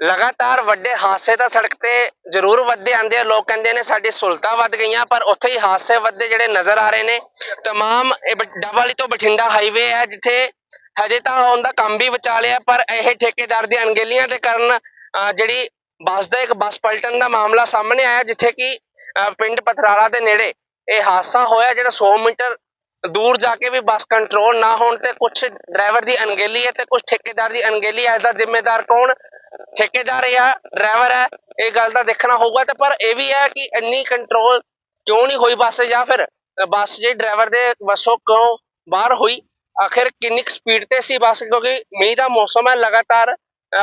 ਲਗਾਤਾਰ ਵੱਡੇ ਹਾਦਸੇ ਤਾਂ ਸੜਕ ਤੇ ਜ਼ਰੂਰ ਵੱਧਦੇ ਆਂਦੇ ਆ ਲੋਕ ਕਹਿੰਦੇ ਨੇ ਸਾਡੀ ਸਹੂਲਤਾਂ ਵੱਧ ਗਈਆਂ ਪਰ ਉੱਥੇ ਹੀ ਹਾਦਸੇ ਵੱਧਦੇ ਜਿਹੜੇ ਨਜ਼ਰ ਆ ਰਹੇ ਨੇ। ਤਮਾਮ ਇਹ ਬ- ਡੱਬਵਾਲੀ ਤੋਂ ਬਠਿੰਡਾ ਹਾਈਵੇ ਹੈ ਜਿੱਥੇ ਹਜੇ ਤਾਂ ਉਹਦਾ ਕੰਮ ਵੀ ਬਚਾ ਲਿਆ ਪਰ ਇਹ ਠੇਕੇਦਾਰ ਦੀਆਂ ਅਣਗਹਿਲੀਆਂ ਦੇ ਕਾਰਨ ਅਹ, ਜਿਹੜੀ ਬੱਸ ਦਾ ਇੱਕ ਬੱਸ ਪਲਟਣ ਦਾ ਮਾਮਲਾ ਸਾਹਮਣੇ ਆਇਆ ਜਿੱਥੇ ਕਿ ਅਹ, ਪਿੰਡ ਪਥਰਾਲਾ ਦੇ ਨੇੜੇ ਇਹ ਹਾਦਸਾ ਹੋਇਆ ਜਿਹੜਾ 100 ਮੀਟਰ ਦੂਰ ਜਾ ਕੇ ਵੀ ਬੱਸ ਕੰਟਰੋਲ ਨਾ ਹੋਣ ਤੇ ਕੁਝ ਡਰਾਈਵਰ ਦੀ ਅਣਗਹਿਲੀ ਹੈ ਤੇ ਕੁਝ ਠੇਕੇਦਾਰ ਦੀ ਅਣਗਹਿਲੀ ਹੈ ਇਸ ਦਾ ਜ਼ਿੰਮੇਦਾਰ ਕੌਣ? ਠੇਕੇਦਾਰ ਆ ਡਰਾਈਵਰ ਹੈ ਇਹ ਗੱਲ ਦਾ ਦੇਖਣਾ ਹੋਊਗਾ ਤੇ ਪਰ ਇਹ ਵੀ ਹੈ ਕਿ ਇੰਨੀ ਕੰਟਰੋਲ ਕਿਉਂ ਨਹੀਂ ਹੋਈ ਬੱਸ ਜਾਂ ਫਿਰ ਬੱਸ ਜੇ ਡਰਾਈਵਰ ਦੇ ਵੱਸੋਂ ਕਿਉਂ ਬਾਹਰ ਹੋਈ? ਆਖਿਰ ਕਿੰਨੀ ਸਪੀਡ ਤੇ ਸੀ ਬੱਸ? ਕਿਉਂਕਿ ਮੀਂਹ ਦਾ ਮੌਸਮ ਹੈ ਲਗਾਤਾਰ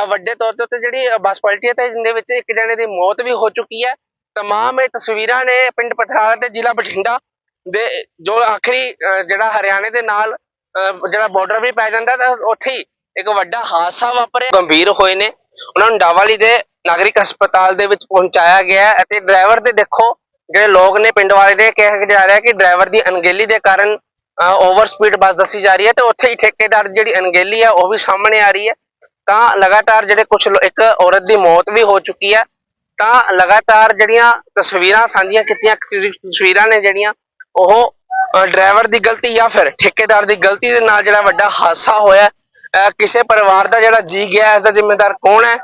ਵੱਡੇ ਤੌਰ ਤੇ ਉੱਤੇ ਜਿਹੜੀ ਬੱਸ ਪਲਟੀ ਹੈ ਤੇ ਜਿੰਦੇ ਵਿੱਚ ਇੱਕ ਜਣੇ ਦੀ ਮੌਤ ਵੀ ਹੋ ਚੁੱਕੀ ਹੈ ਤਮਾਮ ਇਹ ਤਸਵੀਰਾਂ ਨੇ ਪਿੰਡ ਪਥਰਾਲਾ ਤੇ ਜ਼ਿਲ੍ਹਾ ਬਠਿੰਡਾ ਦੇ ਜੋ ਆਖਰੀ ਜਿਹੜਾ ਹਰਿਆਣੇ ਦੇ ਨਾਲ ਅ, ਜਿਹੜਾ ਬਾਰਡਰ ਵੀ ਪੈ ਜਾਂਦਾ ਤਾਂ ਉੱਥੇ ਹੀ ਇੱਕ ਵੱਡਾ ਹਾਦਸਾ ਵਾਪਰਿਆ। ਗੰਭੀਰ ਹੋਏ ਨੇ। ਉਹਨਾਂ ਨੂੰ ਡਾਵਾਲੀ ਦੇ ਨਾਗਰਿਕ ਹਸਪਤਾਲ ਦੇ ਵਿੱਚ ਪਹੁੰਚਾਇਆ ਗਿਆ ਅਤੇ ਡਰਾਈਵਰ ਦੇ ਦੇਖੋ, ਜਿਹੜੇ ਲੋਕ ਨੇ ਪਿੰਡ ਵਾਲੇ ਨੇ, ਕਿਹਾ ਜਾ ਰਿਹਾ ਕਿ ਡਰਾਈਵਰ ਦੀ ਅਣਗਹਿਲੀ ਦੇ ਕਾਰਨ ਓਵਰ ਸਪੀਡ ਬੱਸ ਦੱਸੀ ਜਾ ਰਹੀ ਹੈ ਤੇ ਉੱਥੇ ਹੀ ਠੇਕੇਦਾਰ ਜਿਹੜੀ ਅਣਗਹਿਲੀ ਹੈ ਉਹ ਵੀ ਸਾਹਮਣੇ ਆ ਰਹੀ ਹੈ। ਤਾਂ ਲਗਾਤਾਰ ਜਿਹੜੇ ਕੁਝ ਇੱਕ ਔਰਤ ਦੀ ਮੌਤ ਵੀ ਹੋ ਚੁੱਕੀ ਹੈ। ਤਾਂ ਲਗਾਤਾਰ ਜਿਹੜੀਆਂ ਤਸਵੀਰਾਂ ਸਾਂਝੀਆਂ ਕੀਤੀਆਂ ਤਸਵੀਰਾਂ ਨੇ ਜਿਹੜੀਆਂ, ਉਹ ਡਰਾਈਵਰ ਦੀ ਗਲਤੀ ਜਾਂ ਫਿਰ ਠੇਕੇਦਾਰ ਦੀ ਗਲਤੀ ਦੇ ਨਾਲ ਜਿਹੜਾ ਵੱਡਾ ਹਾਦਸਾ ਹੋਇਆ ਕਿਸੇ ਪਰਿਵਾਰ ਦਾ ਜਿਹੜਾ ਜੀ ਗਿਆ, ਇਸ ਦਾ ਜ਼ਿੰਮੇਦਾਰ ਕੌਣ ਹੈ?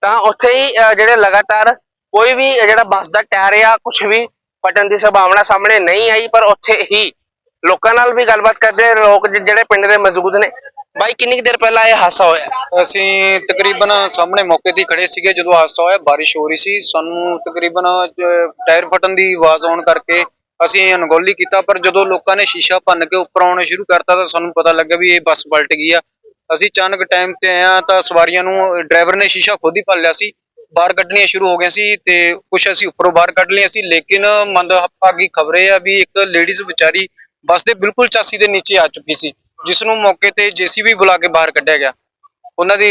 ਤਾਂ ਉੱਥੇ ਹੀ ਜਿਹੜੇ ਲਗਾਤਾਰ ਕੋਈ ਵੀ ਜਿਹੜਾ ਬੱਸ ਦਾ ਟਾਇਰ ਜਾਂ ਕੁਝ ਵੀ ਫਟਣ ਦੀ ਸੰਭਾਵਨਾ ਸਾਹਮਣੇ ਨਹੀਂ ਆਈ, ਪਰ ਉੱਥੇ ਹੀ ਲੋਕਾਂ ਨਾਲ ਵੀ ਗੱਲਬਾਤ ਕਰਦੇ ਲੋਕ ਜਿਹੜੇ ਪਿੰਡ ਦੇ ਮੌਜੂਦ ਨੇ। ਬਾਈ, ਕਿੰਨੀ ਕੁ ਦੇਰ ਪਹਿਲਾਂ ਇਹ ਹਾਦਸਾ ਹੋਇਆ? ਅਸੀਂ ਤਕਰੀਬਨ ਸਾਹਮਣੇ ਮੌਕੇ ਤੇ ਖੜੇ ਸੀਗੇ, ਜਦੋਂ ਹਾਦਸਾ ਹੋਇਆ, ਬਾਰਿਸ਼ ਹੋ ਰਹੀ ਸੀ। ਸਾਨੂੰ ਤਕਰੀਬਨ ਟਾਇਰ ਫਟਣ ਦੀ ਆਵਾਜ਼ ਆਉਣ ਕਰਕੇ ਅਸੀਂ ਅਣਗੌਲੀ ਕੀਤਾ, ਪਰ ਜਦੋਂ ਲੋਕਾਂ ਨੇ ਸ਼ੀਸ਼ਾ ਭੰਨ ਕੇ ਉੱਪਰ ਆਉਣਾ ਸ਼ੁਰੂ ਕਰਤਾ, ਤਾਂ ਸਾਨੂੰ ਪਤਾ ਲੱਗਾ ਵੀ ਇਹ ਬੱਸ ਪਲਟ ਗਈ ਆ। ਅਸੀਂ ਅਚਾਨਕ ਟਾਈਮ ਤੇ ਆਇਆ ਤਾਂ ਸਵਾਰੀਆਂ ਨੂੰ ਡਰਾਈਵਰ ਨੇ ਸ਼ੀਸ਼ਾ ਖੁਦ ਹੀ ਭੰਨ ਲਿਆ ਸੀ। ਬਾਹਰ ਕੱਢਣੀਆਂ ਸ਼ੁਰੂ ਹੋ ਗਈਆਂ ਸੀ ਤੇ ਕੁਝ ਅਸੀਂ ਉੱਪਰੋਂ ਬਾਹਰ ਕੱਢ ਲਈਆਂ ਸੀ। ਲੇਕਿਨ ਮੰਦਭਾਗੀ ਖਬਰ ਇਹ ਆ ਵੀ ਇੱਕ ਲੇਡੀਜ਼ ਵਿਚਾਰੀ ਬੱਸ ਦੇ ਬਿਲਕੁਲ ਚਾਸੀ ਦੇ ਨੀਚੇ ਆ ਚੁੱਕੀ ਸੀ ਜਿਸ ਨੂੰ ਮੌਕੇ ਤੇ ਜੀਸੀਬੀ ਬੁਲਾ ਕੇ ਬਾਹਰ ਕੱਢਿਆ ਗਿਆ। ਉਹਨਾਂ ਦੀ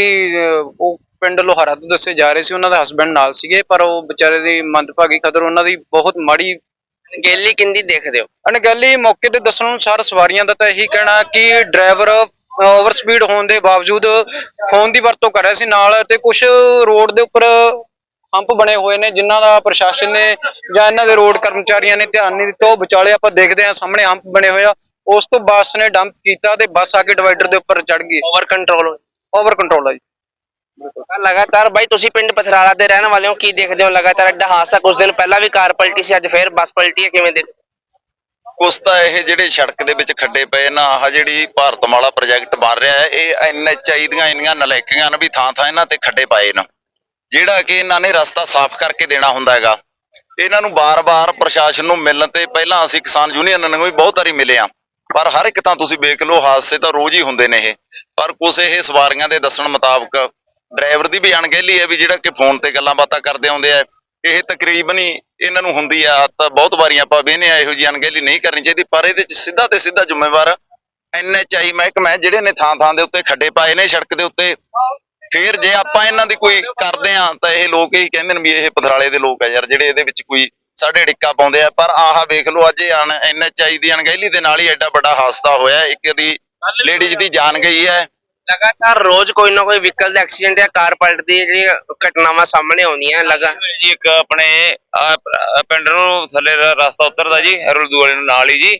ਉਹ ਪਿੰਡ ਲੋਹਾਰਾ ਤੋਂ ਦੱਸੇ ਜਾ ਰਹੇ ਸੀ। ਉਹਨਾਂ ਦਾ ਹਸਬੰਡ ਨਾਲ ਸੀਗੇ ਪਰ ਉਹ ਵਿਚਾਰੇ ਦੀ ਮੰਦਭਾਗੀ ਖਦਰ ਉਹਨਾਂ ਦੀ ਬਹੁਤ ਮਾੜੀ ਅਣਗਹਿਲੀ ਕਿੰਦੀ ਦੇਖਦੇ ਹੋ? ਅਣਗਹਿਲੀ ਮੌਕੇ ਤੇ ਦੱਸਣ ਅਨੁਸਾਰ ਸਵਾਰੀਆਂ ਦਾ ਤਾਂ ਇਹੀ ਕਹਿਣਾ ਕਿ ਡਰਾਈਵਰ ਓਵਰ ਸਪੀਡ ਹੋਣ ਦੇ ਬਾਵਜੂਦ ਫੋਨ ਦੀ ਵਰਤੋਂ ਕਰ ਰਿਹਾ ਸੀ ਨਾਲ ਤੇ ਕੁਝ ਰੋਡ ਦੇ ਉੱਪਰ ਹੰਪ ਬਣੇ ਹੋਏ ਨੇ ਜਿਨ੍ਹਾਂ ਦਾ ਪ੍ਰਸ਼ਾਸਨ ਨੇ ਜਾਂ ਇਹਨਾਂ ਦੇ ਰੋਡ ਕਰਮਚਾਰੀਆਂ ਨੇ ਧਿਆਨ ਨਹੀਂ ਦਿੱਤਾ ਉਹ ਵਿਚਾਲੇ ਆਪਾਂ ਦੇਖਦੇ ਹਾਂ ਸਾਹਮਣੇ ਹੰਪ ਬਣੇ ਹੋਏ ਆ ਉਸ ਤੋਂ ਬੱਸ ਨੇ ਡੰਪ ਕੀਤਾ ਤੇ ਬੱਸ ਆ ਕੇ ਡਿਵਾਈਡਰ ਦੇ ਉੱਪਰ ਚੜ ਗਈ। ਓਵਰ ਕੰਟਰੋਲ ਓਵਰ ਕੰਟਰੋਲ ਆ ਜੀ। ਲਗਾਤਾਰ ਬਾਈ ਤੁਸੀਂ ਪਿੰਡ ਪਥਰਾਲਾ ਦੇ ਰਹਿਣ ਵਾਲੇ ਹੋ ਕੀ ਦੇਖਦੇ ਹੋ? ਲਗਾਤਾਰ ਐਡਾ ਹਾਦਸਾ ਕੁਝ ਦਿਨ ਪਹਿਲਾਂ ਵੀ ਕਾਰ ਪਲਟੀ ਸੀ ਅੱਜ ਫੇਰ ਬੱਸ ਪਲਟੀ ਹੈ ਕਿਵੇਂ ਦੇ ਕੁਛ ਤਾਂ ਇਹ ਜਿਹੜੇ ਸੜਕ ਦੇ ਵਿੱਚ ਖੱਡੇ ਪਏ ਨਾ, ਆਹ ਜਿਹੜੀ ਭਾਰਤਮਾਲਾ ਪ੍ਰੋਜੈਕਟ ਬਣ ਰਿਹਾ ਹੈ, ਇਹ ਐਨਐਚਆਈ ਦੀਆਂ ਇੰਨੀਆਂ ਨਲਾਇਕੀਆਂ ਨੇ ਵੀ ਥਾਂ ਥਾਂ ਇਹਨਾਂ ਤੇ ਖੱਡੇ ਪਾਏ ਨੇ। ਜਿਹੜਾ ਕਿ ਇਹਨਾਂ ਨੇ ਰਸਤਾ ਸਾਫ਼ ਕਰਕੇ ਦੇਣਾ ਹੁੰਦਾ ਹੈਗਾ। ਇਹਨਾਂ ਨੂੰ ਬਾਰ-ਬਾਰ ਪ੍ਰਸ਼ਾਸਨ ਨੂੰ ਮਿਲਣ ਤੇ ਪਹਿਲਾਂ ਅਸੀਂ ਕਿਸਾਨ ਯੂਨੀਅਨ ਨੂੰ ਵੀ ਬਹੁਤ ਵਾਰੀ ਮਿਲੇ ਆ ਪਰ ਹਰ ਇੱਕ ਤਾਂ ਤੁਸੀਂ ਵੇਖ ਲਓ, ਹਾਦਸੇ ਤਾਂ ਰੋਜ਼ ਹੀ ਹੁੰਦੇ ਨੇ ਇਹ। ਪਰ ਕੁਛ ਇਹ ਸਵਾਰੀਆਂ ਦੇ ਦੱਸਣ ਮੁਤਾਬਕ ਡਰਾਈਵਰ ਦੀ ਵੀ ਅਣਗਹਿਲੀ ਹੈ ਵੀ ਜਿਹੜਾ ਕਿ ਫੋਨ ਤੇ ਗੱਲਾਂ ਬਾਤਾਂ ਕਰਦੇ ਆਉਂਦੇ ਆ। ਇਹ ਤਕਰੀਬਨ ਹੀ ਇਹਨਾਂ ਨੂੰ ਹੁੰਦੀ ਆ ਤਾਂ ਬਹੁਤ ਵਾਰੀਆਂ ਆਪਾਂ ਵੇਹਨੇ ਆ ਇਹੋ ਜਿਹੀ ਅਣਗਹਿਲੀ ਨਹੀਂ ਕਰਨੀ ਚਾਹੀਦੀ ਪਰ ਇਹਦੇ ਚ ਸਿੱਧਾ ਤੇ ਸਿੱਧਾ ਜ਼ਿੰਮੇਵਾਰ ਐਨਐਚਆਈ ਮਹਿਕਮਾ ਹੈ ਜਿਹੜੇ ਨੇ ਥਾਂ ਥਾਂ ਦੇ ਉੱਤੇ ਖੱਡੇ ਪਾਏ ਨੇ ਸੜਕ ਦੇ ਉੱਤੇ। ਫਿਰ ਜੇ ਆਪਾਂ ਇਹਨਾਂ ਦੀ ਕੋਈ ਕਰਦੇ ਆ ਤਾਂ ਇਹ ਲੋਕ ਇਹੀ ਕਹਿੰਦੇ ਨੇ ਵੀ ਇਹ ਪਥਰਾਲੇ ਦੇ ਲੋਕ ਆ ਯਾਰ ਜਿਹੜੇ ਇਹਦੇ ਵਿੱਚ ਕੋਈ ਸਾਡੇ ਡਿੱਕਾ ਪਾਉਂਦੇ ਆ। ਪਰ ਆਹ ਵੇਖ ਲਓ ਅੱਜ ਇਹ ਐਨਐਚਆਈ ਦੀ ਅਣਗਹਿਲੀ ਦੇ ਨਾਲ ਹੀ ਐਡਾ ਵੱਡਾ ਹਾਦਸਾ ਹੋਇਆ। ਇੱਕ ਦੀ ਲੇਡੀਜ਼ ਦੀ ਜਾਨ ਗਈ ਹੈ। ਲਗਾਤਾਰ ਰੋਜ਼ ਕੋਈ ਨਾ ਕੋਈ ਵਹੀਕਲ ਦਾ ਐਕਸੀਡੈਂਟ ਜਾਂ ਕਾਰ ਪਲਟਦੀ ਹੈ ਜਿਹੜੀਆਂ ਘਟਨਾਵਾਂ ਸਾਹਮਣੇ ਆਉਂਦੀਆਂ ਲਗਾ ਜੀ ਇੱਕ ਆਪਣੇ ਆਹ ਪ- ਪਿੰਡ ਨੂੰ ਥੱਲੇ ਰ- ਰਸਤਾ ਉਤਰਦਾ ਜੀ ਅਰੁਲਦੂ ਵਾਲੇ ਨੂੰ ਨਾਲ ਹੀ ਜੀ।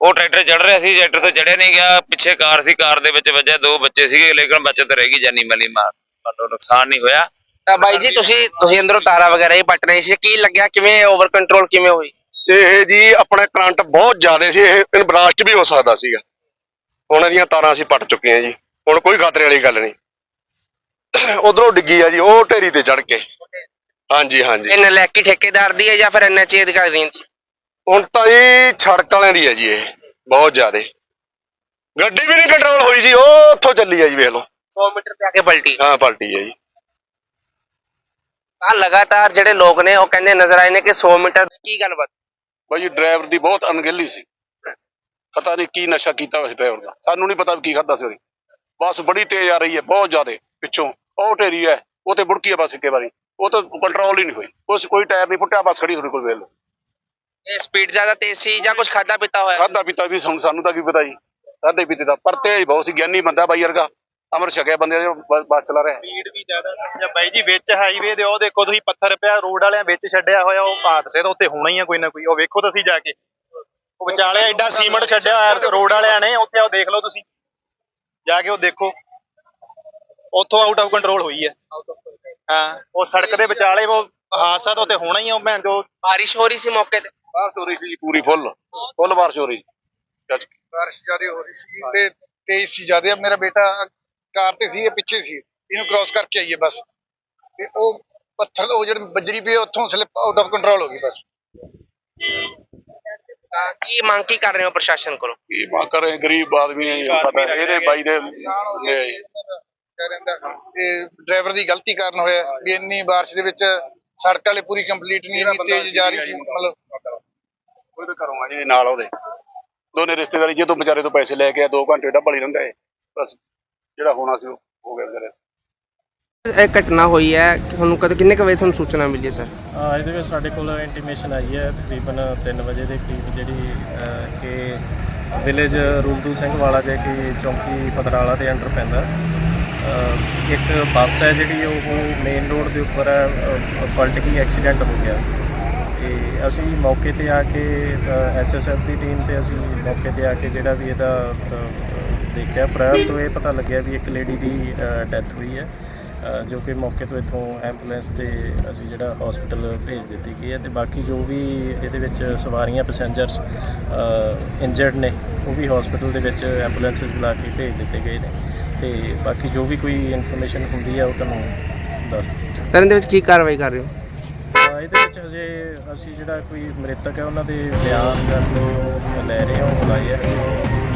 ਉਹ ਟਰੈਕਟਰ ਚੜ ਰਿਹਾ ਸੀ ਟਰੈਕਟਰ ਤੋਂ ਚੜਿਆ ਨਹੀਂ ਗਿਆ ਪਿੱਛੇ ਕਾਰ ਸੀ ਕਾਰ ਦੇ ਵਿੱਚ ਵੱਜਿਆ ਦੋ ਬੱਚੇ ਸੀਗੇ ਲੇਕਿਨ ਬਚਤ ਰਹਿ ਗਈ ਜਾਨੀ ਮਾਲੀ ਮਾਰ ਮਾਤੋਂ ਨੁਕਸਾਨ ਨਹੀਂ ਹੋਇਆ। ਤਾਂ ਬਾਈ ਜੀ ਤੁਸੀਂ ਤੁਸੀਂ ਅੰਦਰੋਂ ਤਾਰਾ ਵਗੈਰਾ ਹੀ ਪੱਟ ਰਹੇ ਸੀ ਕੀ ਲੱਗਿਆ ਕਿਵੇਂ ਓਵਰ ਕੰਟਰੋਲ ਕਿਵੇਂ ਹੋਈ? ਇਹ ਜੀ ਆਪਣਾ ਕਰੰਟ ਬਹੁਤ ਜ਼ਿਆਦਾ ਸੀ ਇਹ ਇਨ ਬਲਾਸਟ ਵੀ ਹੋ ਸਕਦਾ ਸੀਗਾ। ਹੁਣ ਇਹਦੀਆਂ ਤਾਰਾਂ ਅਸੀਂ ਪੱਟ ਚੁੱਕੇ ਹਾਂ ਜੀ। ਹੁਣ ਕੋਈ ਖਤਰੇ ਵਾਲੀ ਗੱਲ ਨਹੀਂ। ਉਧਰੋਂ ਡਿੱਗੀ ਆ ਜੀ ਉਹ ਢੇਰੀ ਤੇ ਚੜ ਕੇ। ਹਾਂਜੀ ਹਾਂਜੀ। ਇਹ ਨਲੈਕੀ ਠੇਕੇਦਾਰ ਦੀ ਹੈ ਜਾਂ ਫਿਰ ਐਨਐਚਏ ਅਧਿਕਾਰੀ ਦੀ ਹੁਣ ਤਾਂ ਇਹ ਸੜਕ ਵਾਲਿਆਂ ਦੀ ਹੈ ਜੀ ਇਹ ਬਹੁਤ ਜ਼ਿਆਦਾ। ਗੱਡੀ ਵੀ ਨਹੀਂ ਕੰਟਰੋਲ ਹੋਈ ਜੀ ਉਹ ਉੱਥੋਂ ਚੱਲੀ ਆ ਜੀ ਵੇਖ ਲਓ। 100 ਮੀਟਰ ਤੇ ਆ ਕੇ ਪਲਟੀ। ਹਾਂ ਪਲਟੀ ਹੈ ਜੀ। ਤਾਂ ਲਗਾਤਾਰ ਜਿਹੜੇ ਲੋਕ ਨੇ ਉਹ ਕਹਿੰਦੇ ਨਜ਼ਰ ਆਏ ਨੇ ਕਿ 100 ਮੀਟਰ ਕੀ ਗੱਲਬਾਤ? ਭਾਈ ਡਰਾਈਵਰ ਦੀ ਬਹੁਤ ਅਣਗਹਿਲੀ ਸੀ। ਪਤਾ ਨਹੀਂ ਕੀ ਨਸ਼ਾ ਕੀਤਾ ਹੋਇਆ ਸੀ ਡਰਾਈਵਰ ਦਾ। ਸਾਨੂੰ ਨਹੀਂ ਪਤਾ ਕੀ ਖਾਦਾ ਸੀ ਉਹਨੇ। ਬੱਸ ਬੜੀ ਤੇਜ਼ ਆ ਰਹੀ ਹੈ ਬਹੁਤ ਜ਼ਿਆਦਾ ਪਿੱਛੋਂ। ਉਹ ਢੇਰੀ ਹੈ ਉਹ ਤੇ ਬੁੜਕੀ ਹੈ ਬੱਸ ਇੱਕੇ ਵਾਰੀ। ਉਹ ਤਾਂ ਕੰਟਰੋਲ ਹੀ ਨਹੀਂ ਹੋਈ। ਉਸ ਕੋਈ ਟਾਇਰ ਨਹੀਂ ਫੁੱਟਿਆ ਬੱਸ ਖੜੀ ਤੁਹਾਡੇ ਕੋਲ ਵੇਖ ਲਓ। ਇਹ ਸਪੀਡ ਜ਼ਿਆਦਾ ਤੇਜ਼ ਸੀ ਜਾਂ ਕੁਝ ਖਾਦਾ ਪੀਤਾ ਹੋਇਆ? ਖਾਦਾ ਪੀਤਾ ਵੀ ਸਾਨੂੰ ਸਾਨੂੰ ਤਾਂ ਕੀ ਪਤਾ ਜੀ। ਖਾਦੇ ਪੀਤੇ ਦਾ ਪਰ ਤੇਜ਼ ਬਹੁਤ ਸੀ ਗਿਆਨੀ ਬੰਦਾ ਬਾਈ ਵਰਗਾ। ਅਮਰ ਛਕਿਆ ਬੰਦੇ ਬੱਸ ਚਲਾ ਰਿਹਾ। ਸਪੀਡ ਵੀ ਜ਼ਿਆਦਾ ਜਾਂ ਬਾਈ ਜੀ ਵਿੱਚ ਹਾਈਵੇ ਦੇ ਉਹ ਦੇਖੋ ਤੁਸੀਂ ਪੱਥਰ ਪਿਆ ਰੋਡ ਵਾਲਿਆਂ ਵਿੱਚ ਛੱਡਿਆ ਹੋਇਆ ਉਹ ਹਾਦਸੇ ਤਾਂ ਉੱਤੇ ਹੋਣਾ ਹੀ ਆ ਕੋਈ ਨਾ ਕੋਈ। ਉਹ ਵੇਖੋ ਤੁਸੀਂ ਜਾ ਕੇ। ਉਹ ਵਿਚਾਲੇ ਐਡਾ ਸੀਮੈਂਟ ਛੱਡਿਆ ਹੋਇਆ ਰੋਡ ਵਾਲਿਆਂ ਨੇ ਉੱਥੇ ਉਹ ਦੇਖ ਲਓ ਤੁਸੀਂ। ਜਾ ਕੇ ਉਹ ਦੇਖੋ। ਉੱਥੋਂ ਆਊਟ ਆਫ ਕੰਟਰੋਲ ਹੋਈ ਹੈ। ਹਾਂ ਉਹ ਸੜਕ ਦੇ ਵਿਚਾਲੇ ਉਹ ਹਾਦਸਾ ਤਾਂ ਉੱਤੇ ਹੋਣਾ ਹੀ ਆ ਉਹ ਭੈਣ ਜੋ। ਬਾਰਿਸ਼ ਹੋ ਰਹੀ ਸੀ ਮੌਕੇ ਤੇ? ਬਾਰਿਸ਼ ਹੋ ਰਹੀ ਸੀ ਜੀ ਪੂਰੀ ਫੁੱਲ। ਫੁੱਲ ਬਾਰਿਸ਼ ਹੋ ਰਹੀ। ਬਾਰਿਸ਼ ਜ਼ਿਆਦਾ ਹੋ ਰਹੀ ਸੀ ਤੇ ਤੇਜ਼ ਸੀ ਜ਼ਿਆਦਾ। ਮੇਰਾ ਬੇਟਾ ਕਾਰ ਤੇ ਸੀ ਇਹ ਪਿੱਛੇ ਸੀ। ਇਹਨੂੰ ਕ੍ਰਾਸ ਕਰਕੇ ਆਈਏ ਬਸ। ਤੇ ਉਹ ਪੱਥਰ ਉਹ ਜਿਹੜੀ ਬੱਜਰੀ ਪਈ ਉੱਥੋਂ ਸਲਿੱਪ ਆਊਟ ਆਫ ਕੰਟਰੋਲ ਹੋ ਗਈ ਬਸ। ਕੀ ਮੰਗ ਕੀ ਕਰ ਰਹੇ ਹੋ ਪ੍ਰਸ਼ਾਸਨ ਕੋਲੋਂ? ਕੀ ਮਾ ਕਰੇ ਗਰੀਬ ਆਦਮੀ ਹੈ ਜੀ, ਸਾਡਾ ਇਹਦੇ ਬਾਈ ਦੇ ਰਹਿੰਦਾ ਇਹ ਡਰਾਈਵਰ ਦੀ ਗਲਤੀ ਕਾਰਨ ਹੋਇਆ ਵੀ ਇੰਨੀ ਬਾਰਿਸ਼ ਦੇ ਵਿੱਚ ਸੜਕ ਵਾਲੇ ਪੂਰੀ ਕੰਪਲੀਟ ਨਹੀਂ ਇੰਨੀ ਤੇਜ਼ ਜਾ ਰਹੀ ਸੀ ਮਤਲਬ। ਉਹਦੇ ਘਰੋਂ ਆ ਜੀ ਨਾਲ ਉਹਦੇ। ਦੋਨੇ ਰਿਸ਼ਤੇਦਾਰੀ ਜਦੋਂ ਵਿਚਾਰੇ ਤੋਂ ਪੈਸੇ ਲੈ ਕੇ ਆ 2 ਘੰਟੇ ਡੱਬਲ ਹੀ ਰਹਿੰਦਾ ਬਸ ਜਿਹੜਾ ਹੋਣਾ ਸੀ ਉਹ ਹੋ ਗਿਆ ਕਰੇ ਇਹ ਘਟਨਾ ਹੋਈ ਹੈ ਤੁਹਾਨੂੰ ਕਦੋਂ ਕਿੰਨੇ ਕੁ ਵਜੇ ਤੁਹਾਨੂੰ ਸੂਚਨਾ ਮਿਲੀ ਹੈ ਸਰ? ਹਾਂ ਇਹਦੇ ਵਿੱਚ ਸਾਡੇ ਕੋਲ ਇੰਟੀਮੇਸ਼ਨ ਆਈ ਹੈ ਤਕਰੀਬਨ 3 ਵਜੇ ਦੇ ਕਰੀਬ ਜਿਹੜੀ ਅਹ, ਕਿ ਵਿਲੇਜ ਰੂਲਦੂ ਸਿੰਘ ਵਾਲਾ ਜੇ ਕਿ ਚੌਂਕੀ ਪਤਰਾਲਾ ਦੇ ਅੰਡਰ ਪੈਂਦਾ। ਅਹ, ਇੱਕ ਬੱਸ ਹੈ ਜਿਹੜੀ ਉਹ ਮੇਨ ਰੋਡ ਦੇ ਉੱਪਰ ਹੈ, ਅਹ, ਪਲਟ ਗਈ ਐਕਸੀਡੈਂਟ ਹੋ ਗਿਆ। ਤੇ ਅਸੀਂ ਮੌਕੇ ਤੇ ਆ ਕੇ ਐਸਐਸਐਫ ਦੀ ਟੀਮ ਤੇ ਅਸੀਂ ਮੌਕੇ ਤੇ ਆ ਕੇ ਜਿਹੜਾ ਵੀ ਇਹਦਾ ਅਹ, ਅਹ, ਦੇਖਿਆ ਪ੍ਰਾਇਰ ਤੋਂ ਇਹ ਪਤਾ ਲੱਗਿਆ ਵੀ ਇੱਕ ਲੇਡੀ ਦੀ ਡੈਥ ਹੋਈ ਹੈ। ਜੋ ਕਿ ਮੌਕੇ ਤੋਂ ਇੱਥੋਂ ਐਂਬੂਲੈਂਸ ਤੇ ਅਸੀਂ ਜਿਹੜਾ ਹਸਪੀਟਲ ਭੇਜ ਦਿੱਤੀ ਗਈ ਹੈ ਤੇ ਬਾਕੀ ਜੋ ਵੀ ਇਹਦੇ ਵਿੱਚ ਸਵਾਰੀਆਂ ਪੈਸੇਂਜਰਸ ਇੰਜਰਡ ਨੇ ਉਹ ਵੀ ਹਸਪੀਟਲ ਦੇ ਵਿੱਚ ਐਂਬੂਲੈਂਸ ਬੁਲਾ ਕੇ ਭੇਜ ਦਿੱਤੇ ਗਏ ਨੇ। ਤੇ ਬਾਕੀ ਜੋ ਵੀ ਕੋਈ ਇਨਫੋਰਮੇਸ਼ਨ ਹੁੰਦੀ ਹੈ ਉਹ ਤੁਹਾਨੂੰ ਦੱਸ ਸਰ ਇਹਦੇ ਵਿੱਚ ਕੀ ਕਾਰਵਾਈ ਕਰ ਰਹੇ ਹੋ? ਇਹਦੇ ਵਿੱਚ ਹਜੇ ਅਸੀਂ ਜਿਹੜਾ ਕੋਈ ਮ੍ਰਿਤਕ ਹੈ ਉਹਨਾਂ ਦੇ ਬਿਆਨ ਕੋਈ ਉਹ ਲੈ ਰਹੇ ਹਾਂ ਹੈ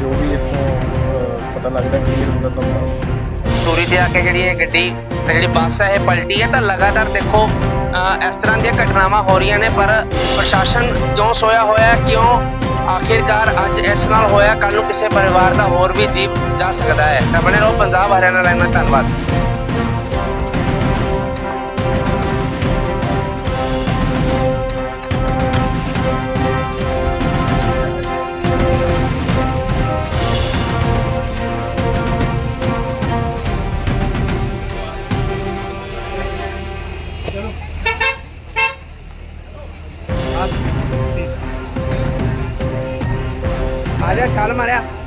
ਜੋ ਵੀ ਇੱਥੋਂ ਪਤਾ ਲੱਗਦਾ ਕੀ ਹੋਊਗਾ ਤੁਹਾਨੂੰ। ਦੂਰੀ ਤੇ ਆ ਕੇ ਜਿਹੜੀ ਇਹ ਗੱਡੀ ਤੇ ਜਿਹੜੀ ਬੱਸ ਹੈ ਇਹ ਪਲਟੀ ਹੈ ਤਾਂ ਲਗਾਤਾਰ ਦੇਖੋ ਅਹ ਇਸ ਤਰ੍ਹਾਂ ਦੀਆਂ ਘਟਨਾਵਾਂ ਹੋ ਰਹੀਆਂ ਨੇ, ਪਰ ਪ੍ਰਸ਼ਾਸਨ ਕਿਉਂ ਸੋਇਆ ਹੋਇਆ ਕਿਉਂ ਆਖਿਰਕਾਰ ਅੱਜ ਇਸ ਨਾਲ ਹੋਇਆ? ਕੱਲ ਨੂੰ ਕਿਸੇ ਪਰਿਵਾਰ ਦਾ ਹੋਰ ਵੀ ਜੀਵ ਜਾ ਸਕਦਾ ਹੈ। ਤਾਂ ਬਣੇ ਰਹੋ, ਪੰਜਾਬ ਹਰਿਆਣਾ ਲਾਈਨ ਨਾਲ, ਧੰਨਵਾਦ। ਆ ਜਾ